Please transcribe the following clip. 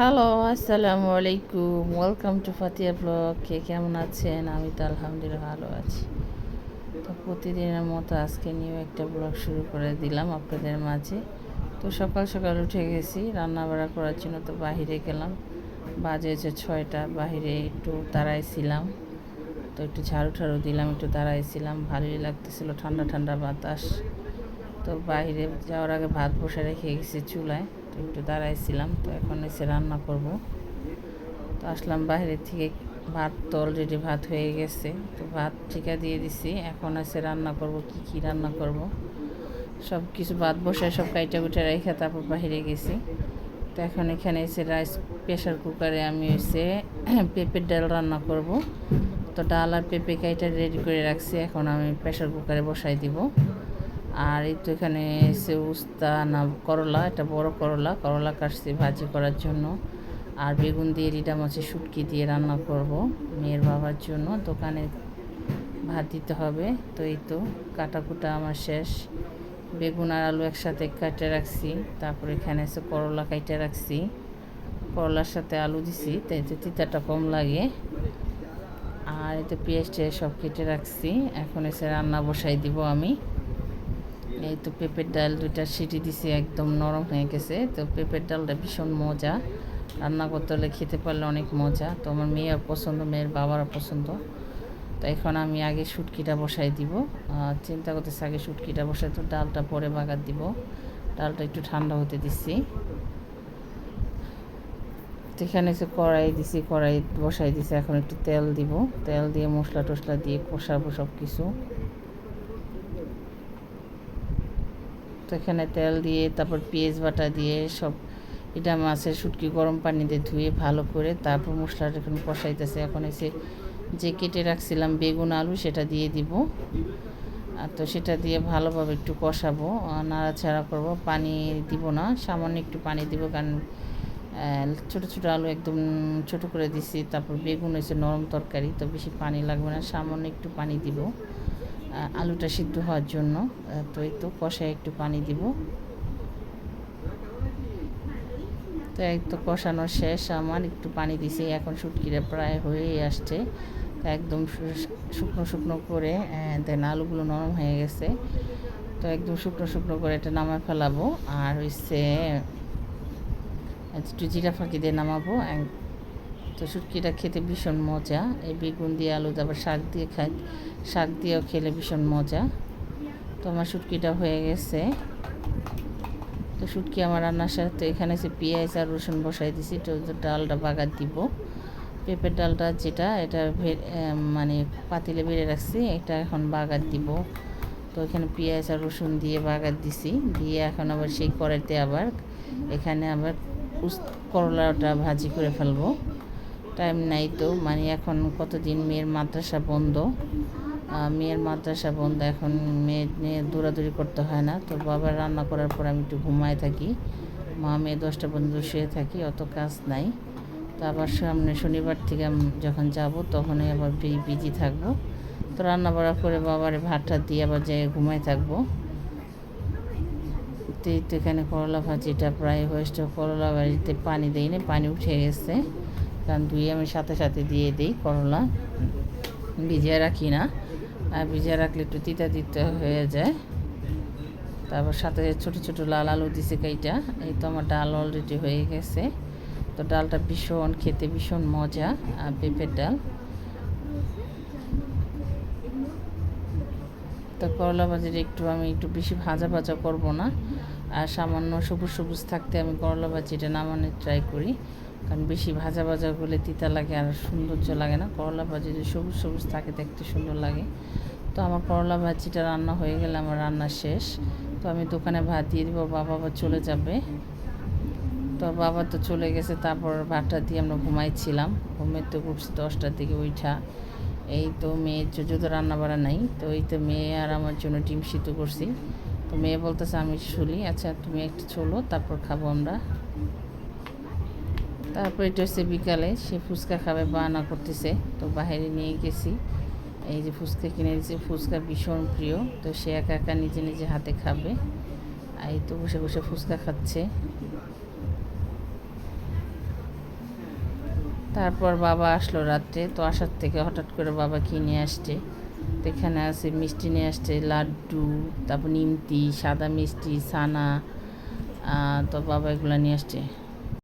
Hello আসসালামু আলাইকুম welcome to Fatiya blog কে কেমন আছেন? আমি তো আলহামদুলিল্লাহ ভালো আছি। তো প্রতিদিনের মতো আজকে নিউ একটা ব্লগ শুরু করে দিলাম আপনাদের মাঝে। তো সকাল সকাল উঠে গেছি রান্না বাড়া করার জন্য তো বাহিরে গেলাম। বাজে হচ্ছে ছয়টা, বাহিরে একটু দাঁড়াইছিলাম। তো একটু ঝাড়ু ঠাড়ু দিলাম, একটু দাঁড়াইছিলাম। ভালোই লাগতেছিল, ঠান্ডা ঠান্ডা বাতাস। তো বাইরে যাওয়ার আগে ভাত বসে রেখে গেছি চুলায়। একটু দাঁড়াইছিলাম, তো এখন এসে রান্না করব। তো আসলাম বাইরে থেকে, ভাত তো অলরেডি ভাত হয়ে গেছে, তো ভাত ঠিকা দিয়ে দিছি। এখন এসে রান্না করব, কি কি রান্না করব। সব কিছু ভাত বসে সব কাইটা কুটে রেখে তারপর বাইরে গেছি। তো এখন এখানে এসে রাইস প্রেশার কুকারে আমি এসে পেঁপের ডাল রান্না করব। তো ডাল আর পেঁপে কাইটা রেডি করে রাখছি, এখন আমি প্রেশার কুকারে বসাই দিব। আর এই তো এখানে এসে উস্তা না, করলা এটা বড় করলা। করলা কাটছি ভাজি করার জন্য। আর বেগুন দিয়ে রিডা মাছের শুটকি দিয়ে রান্না করব মেয়ের বাবার জন্য। দোকানে ভাত দিতে হবে, তো এই তো কাটা কুটা আমার শেষ। বেগুন আর আলু একসাথে কাটে রাখছি, তারপর এখানে এসে করলা কাটে রাখছি। করলার সাথে আলু দিছি তাই তো তিতাটা কম লাগে। আর এতে পেঁয়াজ টেয়াজ সব কেটে রাখছি, এখন এসে রান্না বসাই দিব আমি। এই তো পেঁপের ডাল দুইটা সিটি দিছি, একদম নরম হয়ে গেছে। তো পেঁপের ডালটা ভীষণ মজা। রান্না করতে হলে খেতে পারলে অনেক মজা। তো আমার মেয়ের পছন্দ, মেয়ের বাবারও পছন্দ। তো এখন আমি আগে শুটকিটা বসাই দিব। চিন্তা করতেছি আগে শুটকিটা বসাই, তো ডালটা পরে বাগার দিব। ডালটা একটু ঠান্ডা হতে দিচ্ছি এখানে এসে কড়াই দিছি, কড়াই বসাই দিছি, এখন একটু তেল দিব। তেল দিয়ে মশলা টশলা দিয়ে কষাবো সব কিছু তো এখানে তেল দিয়ে, তারপর পেঁয়াজ বাটা দিয়ে সব এটা মাছের শুটকি, গরম পানিতে ধুয়ে ভালো করে তারপর মশলাটা এখন কষাইতেছে। এখন এসে যে কেটে রাখছিলাম বেগুন, আলু, সেটা দিয়ে দিব। আর তো সেটা দিয়ে ভালোভাবে একটু কষাবো নাড়াচাড়া করব। পানি দিব না, সামান্য একটু পানি দিব, কারণ ছোট ছোট আলু একদম ছোট করে দিছি, তারপর বেগুন হয়েছে নরম তরকারি, তো বেশি পানি লাগবে না, সামান্য একটু পানি দিব। আলুটা সিদ্ধ হওয়ার জন্য। তো এই তো কষায় একটু পানি দিব। তো এই তো কষানো শেষ। আমার একটু পানি দিছি, এখন শুটকিটা প্রায় হয়েই আসছে। একদম শুকনো শুকনো করে দেন আলুগুলো নরম হয়ে গেছে। তো একদম শুকনো শুকনো করে এটা নামায় ফেলাবো। আর হচ্ছে একটু জিরা ফাঁকি দিয়ে নামাবো। তো শুটকিটা খেতে ভীষণ মজা। এই বেগুন দিয়ে আলু তারপর শাক দিয়ে খাই, শাক দিয়েও খেলে ভীষণ মজা। তো আমার শুটকিটা হয়ে গেছে। তো শুটকি আমার রান্নার সাথে এখানে সে পেঁয়াজ আর রসুন বসাই দিছি তো ডালটা বাগার দিব। পেঁপের ডালটা যেটা, এটা মানে পাতিলে বেড়ে রাখছি, এটা এখন বাগার দিব। তো এখানে পেঁয়াজ আর রসুন দিয়ে বাগার দিছি, দিয়ে এখন আবার সেই কড়াইতে আবার এখানে আবার করলাটা ভাজি করে ফেলব। টাইম নাই তো। মানে এখন কতদিন মেয়ের মাদ্রাসা বন্ধ? মেয়ের মাদ্রাসা বন্ধ এখন মেয়ে নিয়ে দৌড়াদৌড়ি করতে হয় না। তো বাবার রান্না করার পর আমি একটু ঘুমায় থাকি। মা মেয়ে দশটা পর্যন্ত শুয়ে থাকি, অত কাজ নাই। তো আবার সামনে শনিবার থেকে আমি যখন যাব, তখনই আবার বিজি থাকব। তো রান্না বাড়া করে বাবার ভাতটা দিয়ে আবার যাই ঘুমায় থাকব। তো এখানে করলা ভাজিটা প্রায় হয়েছে। করলা বাড়িতে পানি দিই পানি উঠে গেছে। কারণ ধুয়ে আমি সাথে সাথে দিয়ে দিই করলা। ভিজিয়ে রাখি না। আর ভিজিয়ে রাখলে একটু তিতা তিতা হয়ে যায়। তারপর সাথে ছোট ছোট লাল আলু দিছে কাইটা। এই তো আমার ডাল অলরেডি হয়ে গেছে। তো ডালটা ভীষণ, খেতে ভীষণ মজা। আর পেঁপের ডাল। তো করলা ভাজির একটু আমি একটু বেশি ভাজা ভাজা করব না। আর সামান্য সবুজ সবুজ থাকতে আমি করলা ভাজিটা নামানোর ট্রাই করি। কারণ বেশি ভাজা ভাজা করলে তিতা লাগে আর সৌন্দর্য লাগে না। করলা ভাজি যদি সবুজ সবুজ থাকে দেখতে সুন্দর লাগে। তো আমার করলা ভাজিটা রান্না হয়ে গেলে আমার রান্না শেষ। তো আমি দোকানে ভাত দিয়ে দিব, বাবা আবার চলে যাবে। তো বাবা তো চলে গেছে, তারপর ভাতটা দিয়ে আমরা ঘুমাইছিলাম। ঘুমের তো উঠছি দশটার দিকে উঠা এই তো মেয়ের যদি রান্না বাড়া নাই, তো এই তো মেয়ে আর আমার জন্য ডিম সিদ্ধ করছি। তো মেয়ে বলতেছে, আমি শুলি আচ্ছা তুমি একটু চলো, তারপর খাব আমরা। তারপর এটা হচ্ছে বিকালে সে ফুচকা খাবে বানা করতেছে। তো বাইরে নিয়ে গেছি। এই যে ফুচকা কিনে দিয়েছে ফুচকা ভীষণ প্রিয়। তো সে একা একা নিজে নিজে হাতে খাবে। আর এই তো বসে বসে ফুচকা খাচ্ছে। তারপর বাবা আসলো রাত্রে। তো আসার থেকে হঠাৎ করে বাবা কি নিয়ে আসছে? তো এখানে আছে মিষ্টি নিয়ে আসছে লাড্ডু তারপর নিমতি সাদা মিষ্টি আহ, তো বাবা এগুলো নিয়ে আসছে।